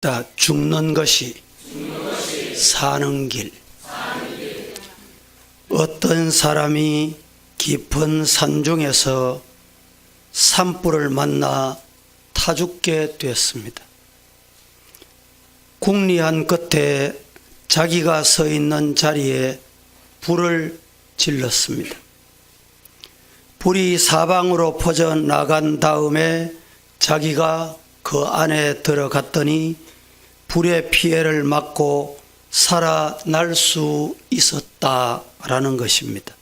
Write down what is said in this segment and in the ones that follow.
다 죽는 것이 사는 길. 어떤 사람이 깊은 산 중에서 산불을 만나 타 죽게 됐습니다. 궁리한 끝에 자기가 서 있는 자리에 불을 질렀습니다. 불이 사방으로 퍼져 나간 다음에 자기가 그 안에 들어갔더니 불의 피해를 막고 살아날 수 있었다라는 것입니다.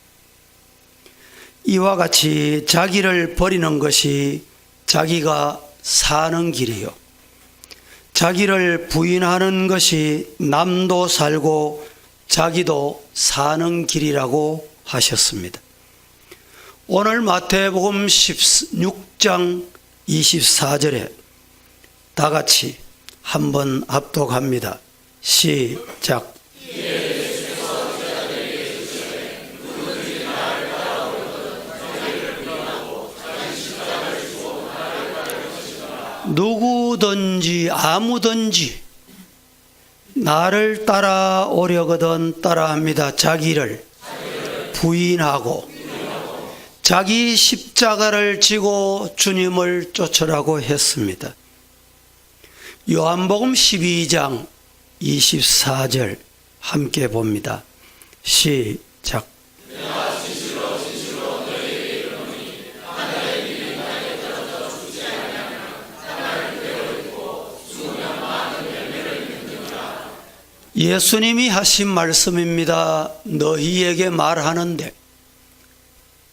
이와 같이 자기를 버리는 것이 자기가 사는 길이요. 자기를 부인하는 것이 남도 살고 자기도 사는 길이라고 하셨습니다. 오늘 마태복음 16장 24절에 다 같이 한번 합독합니다. 시작. 누구든지 아무든지 나를 따라오려거든 따라합니다. 자기를 부인하고 자기 십자가를 지고 주님을 쫓으라고 했습니다. 요한복음 12장 24절 함께 봅니다. 시작. 예수님이 하신 말씀입니다. 너희에게 말하는데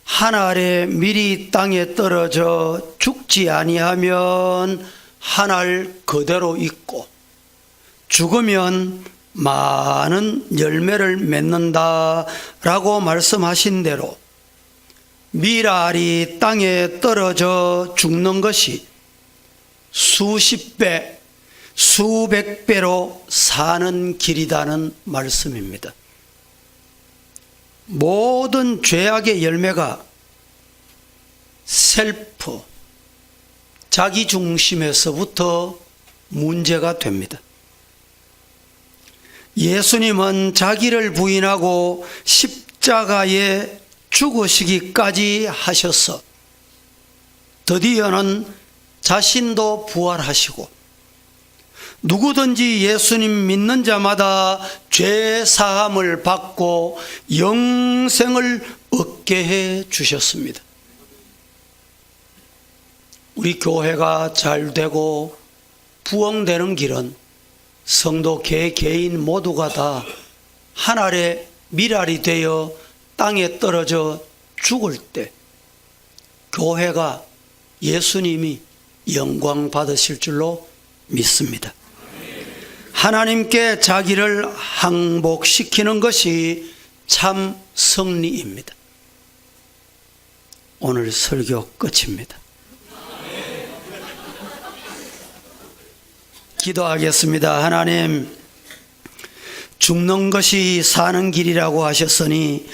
한 알에 미리 땅에 떨어져 죽지 아니하면 한 알 그대로 있고 죽으면 많은 열매를 맺는다라고 말씀하신 대로 밀알이 땅에 떨어져 죽는 것이 수십 배, 수백 배로 사는 길이다는 말씀입니다. 모든 죄악의 열매가 셀프, 자기 중심에서부터 문제가 됩니다. 예수님은 자기를 부인하고 십자가에 죽으시기까지 하셔서 드디어는 자신도 부활하시고 누구든지 예수님 믿는 자마다 죄 사함을 받고 영생을 얻게 해 주셨습니다. 우리 교회가 잘 되고 부흥되는 길은 성도 개 개인 모두가 다 하늘의 미랄이 되어 땅에 떨어져 죽을 때 교회가 예수님이 영광 받으실 줄로 믿습니다. 하나님께 자기를 항복시키는 것이 참 승리입니다. 오늘 설교 끝입니다. 기도하겠습니다. 하나님, 죽는 것이 사는 길이라고 하셨으니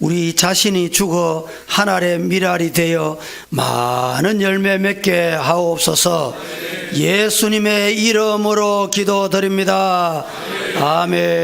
우리 자신이 죽어 하늘의 미랄이 되어 많은 열매 맺게 하옵소서 예수님의 이름으로 기도드립니다. 아멘.